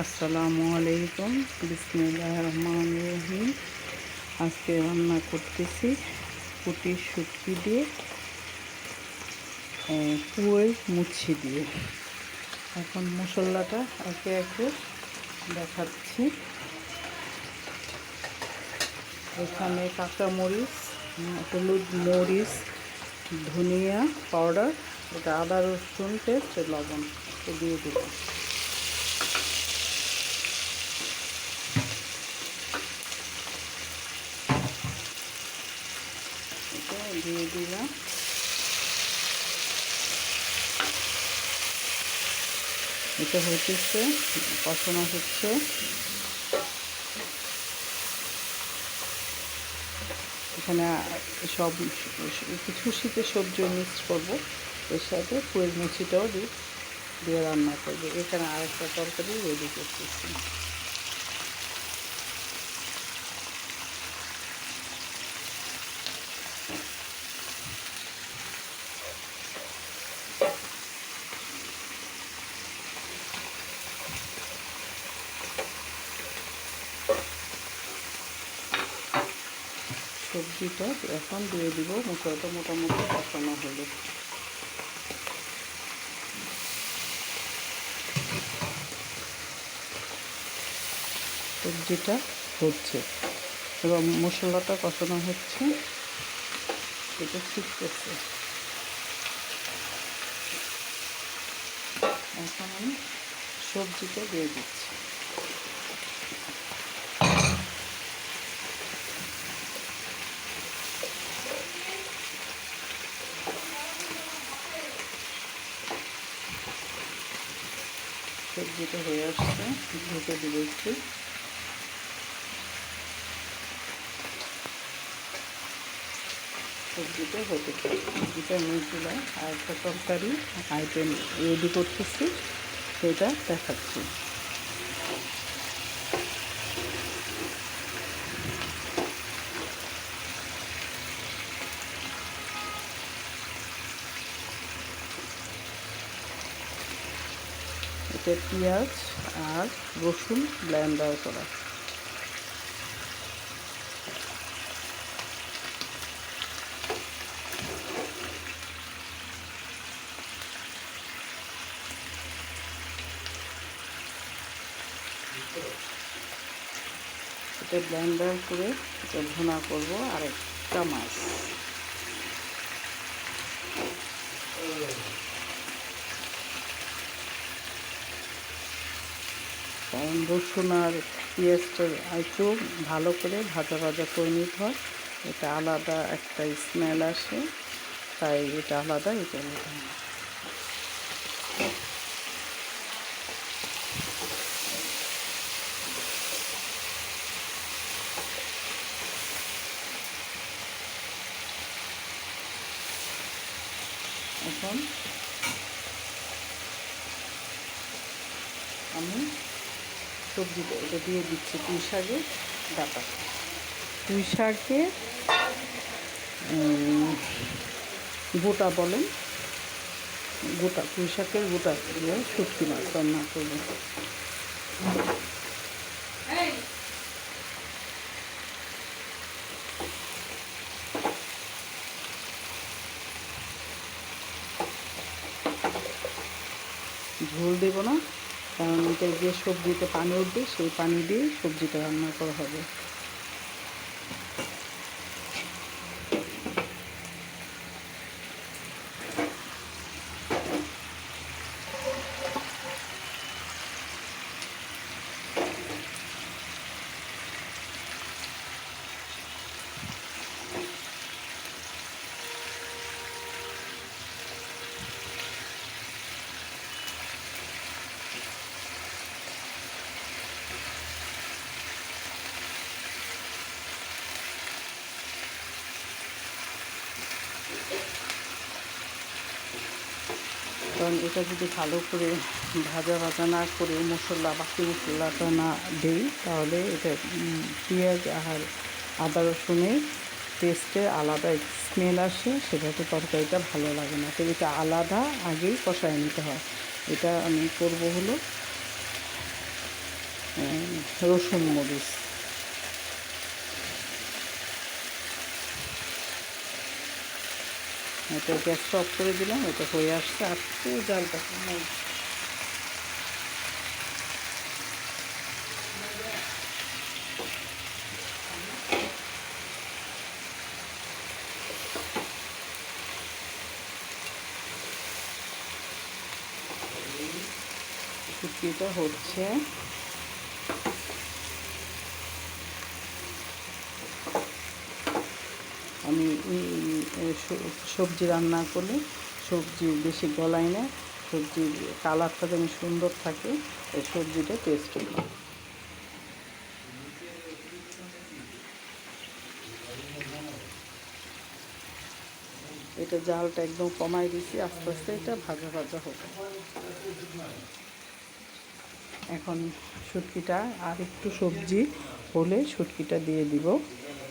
আসসালামু আলাইকুম। বিসমিল্লাহ রহমান রহিম। আজকে রান্না করতেছি পুটির শুটকি দিয়ে পুয়ে মুচ্ছি দিয়ে। এখন মশলাটা একে একে দেখাচ্ছি। এখানে কাঁচামরিচ, হলুদ মরিচ, ধনিয়া পাউডার, এটা আদা রসুন, পেস্ট, লবণ দিয়ে দেবো দিয়ে দিলাম। এটা হচ্ছে কষানো হচ্ছে। এখানে সব কিছু শীতের সবজি মিক্স করব। এর সাথে পুয়ের মুচিটাও দিয়ে রান্না করব। এখানে আরেকটা তরকারি রেডি করতেছি। সবজিটা এখন দিয়ে দিব মশলাটা মোটামুটি কষানো হলো। সবজিটা হচ্ছে। এবং মশলাটা কষানো হচ্ছে। এটা শিখতেছে এখন আমি সবজিটা দিয়ে দিচ্ছি। সবজিটা হয়ে আসছে, ঢেকে দিব একটু। সবজিটা হতে এটা দিলাম আর একটা তরকারি আইটেম রেডি করতেছি, সেটা দেখাচ্ছি। এটা পেঁয়াজ আর রসুন ব্লেন্ডার করা। এটা ব্লেন্ডার করে এটা ভুনা করব আর একটা মাছ। রসুন আর পেঁয়াজটা একটু ভালো করে ভাজা ভাজা করে নিতে হয়। এটা আলাদা একটা স্মেল আসে, তাই এটা আলাদা, এটা হয় এখন আমি সবজিটা এটা দিয়ে দিচ্ছি পুঁই শাকের ডাটা। পুঁই শাকে গোটা বলেন। গোটা, পুঁই শাকের গোটা দিয়ে শুটকি মাছ রান্না করব। ঝোল দেবো না। কারণ এটা যে সবজিতে পানি উঠবে সেই পানি দিয়ে সবজিটা রান্না করা হবে। কারণ এটা যদি ভালো করে ভাজা ভাজা না করে মশলা, বাকি মশলাটা না দিই, তাহলে এটা পেঁয়াজ আর আদা রসুনের টেস্টে আলাদা স্মেল আসে সেটাতে তরকারিটা ভালো লাগে না। তো এটা আলাদা আগেই কষায় নিতে হয়। এটা আমি করব হলো রসুন মরিচ। এটা গ্যাসটা অফ করে দিলাম এটা হয়ে আসছে আর একটু জালটা শুটকিটা হচ্ছে আমি এই এই স- সবজি রান্না করলে সবজি বেশি গলায় না, সবজির কালারটা যেন সুন্দর থাকে এই সবজিটা টেস্ট হবে এটা জালটা একদম কমাই দিছি, আস্তে আস্তে এটা ভাজা ভাজা হবে। এখন শুটকিটা আর একটু সবজি হলে শুটকিটা দিয়ে দিব।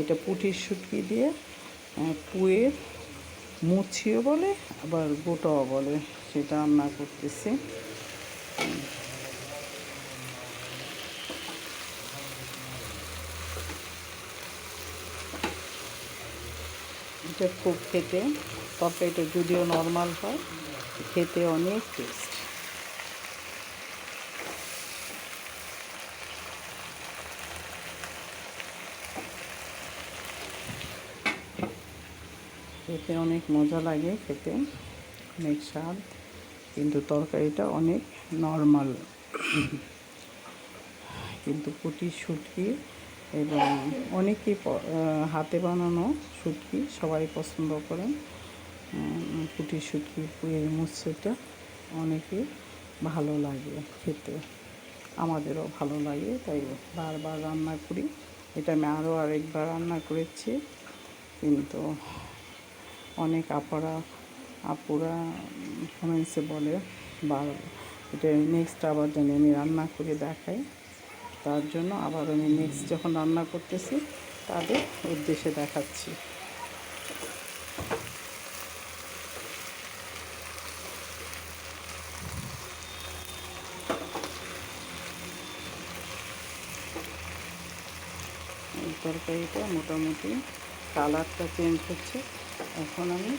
এটা পুঁটির শুটকি দিয়ে পুয়ে মুছিও বলে, আবার গোটাও বলে, সেটা রান্না করতেছি। এটা খুব খেতে, তরকারিটা যদিও নর্মাল হয়, খেতে অনেক টেস্ট খেতে অনেক মজা লাগে খেতে। অনেক স্বাদ। কিন্তু তরকারিটা অনেক নর্মাল কিন্তু পুঁটি, শুটকি এবং অনেকেই হাতে বানানো শুটকি সবাই পছন্দ করেন। পুঁটি, শুটকি পুয়ে মুসুটা অনেকে ভালো লাগে খেতে। আমাদেরও ভালো লাগে, তাই বারবার রান্না করি। এটা আমি আরও আরেকবার রান্না করেছি। কিন্তু অনেক আপারা, আপুরা কমেন্টসে বলে, বা এটা নেক্সট আবার জানি আমি রান্না করে দেখাই। তার জন্য আবার আমি নেক্সট যখন রান্না করতেছি, তাদের উদ্দেশ্যে দেখাচ্ছি। তরকারিটা মোটামুটি কালারটা চেঞ্জ হচ্ছে। এখন আমি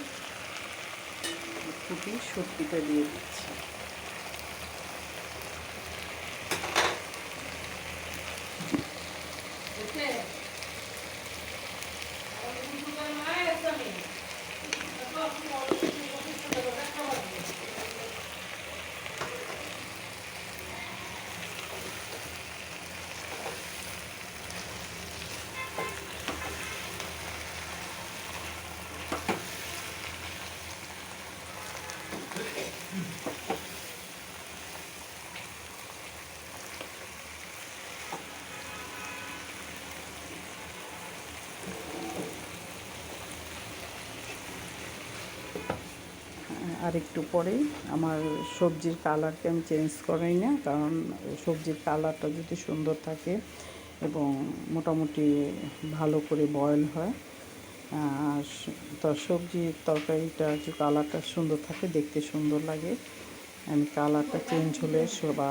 ফুটি সবজিটা দিয়ে দিচ্ছি। আর একটু পরেই আমার সবজির কালারকে আমি চেঞ্জ করাই না, কারণ সবজির কালারটা যদি সুন্দর থাকে এবং মোটামুটি ভালো করে বয়েল হয়, আর সবজির তরকারিটা যে কালারটা সুন্দর থাকে, দেখতে সুন্দর লাগে। আমি কালারটা চেঞ্জ হলে বা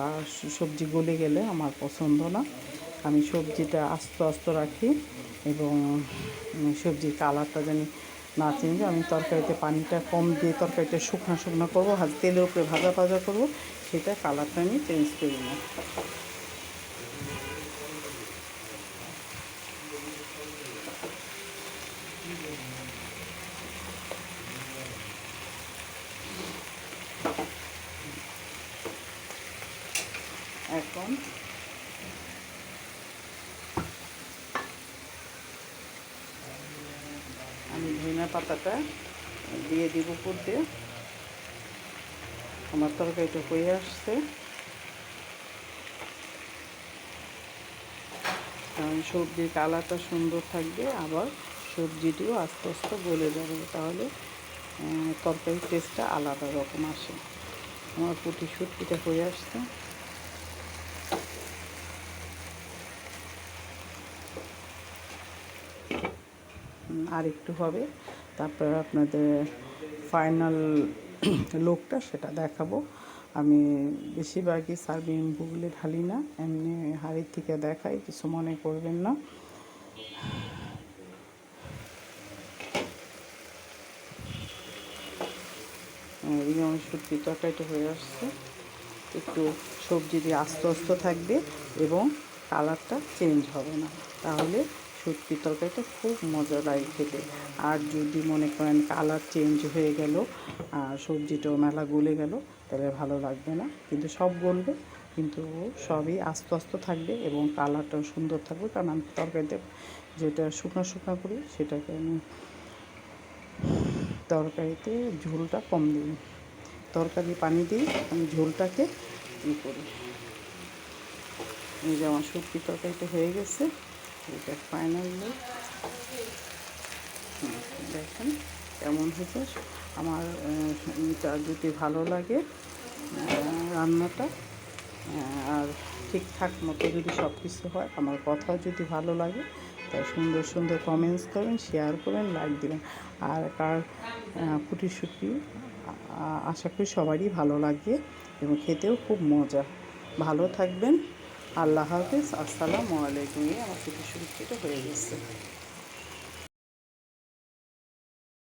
সবজি গলে গেলে আমার পছন্দ না। আমি সবজিটা আস্ত আস্ত রাখি এবং সবজির কালারটা জানি না চেঞ্জ আমি তরকারিতে পানিটা কম দিয়ে তরকারিটা শুকনো শুকনো করব তেলের উপরে ভাজা ভাজা করব, সেটা কালারটা আমি চেঞ্জ করি না। এখন ধনিয়া পাতাটা দিয়ে দিব উপর দিয়ে। আমার তরকারিটা হয়ে আসছে। কারণ সবজির কালারটা সুন্দর থাকবে, আবার সবজিটিও আস্তে আস্তে গলে যাবে। তাহলে তরকারির টেস্টটা আলাদা রকম আসে। আমার পুটি শুটকিটা হয়ে আসছে। আর একটু হবে। তারপর আপনাদের ফাইনাল লোকটা সেটা দেখাবো। আমি বেশিরভাগই সার্ভিং বুগলে ঢালি না, এমনি হাড়ির থেকে দেখাই, কিছু মনে করবেন না। এই তরকারিটা হয়ে আসছে। একটু সবজি দিয়ে আস্তে আস্তে থাকবে এবং কালারটা চেঞ্জ হবে না। তাহলে সত্যি, তরকারিটা খুব মজা লাগে খেতে। আর যদি মনে করেন কালার চেঞ্জ হয়ে গেল, আর সবজিটাও মেলা গলে গেল, তাহলে ভালো লাগবে না। কিন্তু সব গলবে, কিন্তু সবই আস্তে আস্তে থাকবে এবং কালারটাও সুন্দর থাকবে। কারণ আমি তরকারিতে যেটা শুকনো শুকনো করি, সেটাকে আমি তরকারিতে ঝোলটা কম দিই। তরকারি পানি দিই আমি ঝোলটাকে ই করি। এই যে আমার সবজি তরকারিটা হয়ে গেছে। এটা ফাইনাল লুক দেখেন কেমন হয়েছে। আমার যদি ভালো লাগে রান্নাটা আর ঠিকঠাক মতো যদি সব কিছু হয়, আমার কথা যদি ভালো লাগে, তাই সুন্দর সুন্দর কমেন্টস করবেন শেয়ার করবেন লাইক দেবেন। আর কার ফুটিসুটি আশা করি সবারই ভালো লাগবে এবং খেতেও খুব মজা। ভালো থাকবেন। আল্লাহ হাফিজ আসসালামু আলাইকুম। আমার আমার সুরক্ষিত হয়ে গেছে।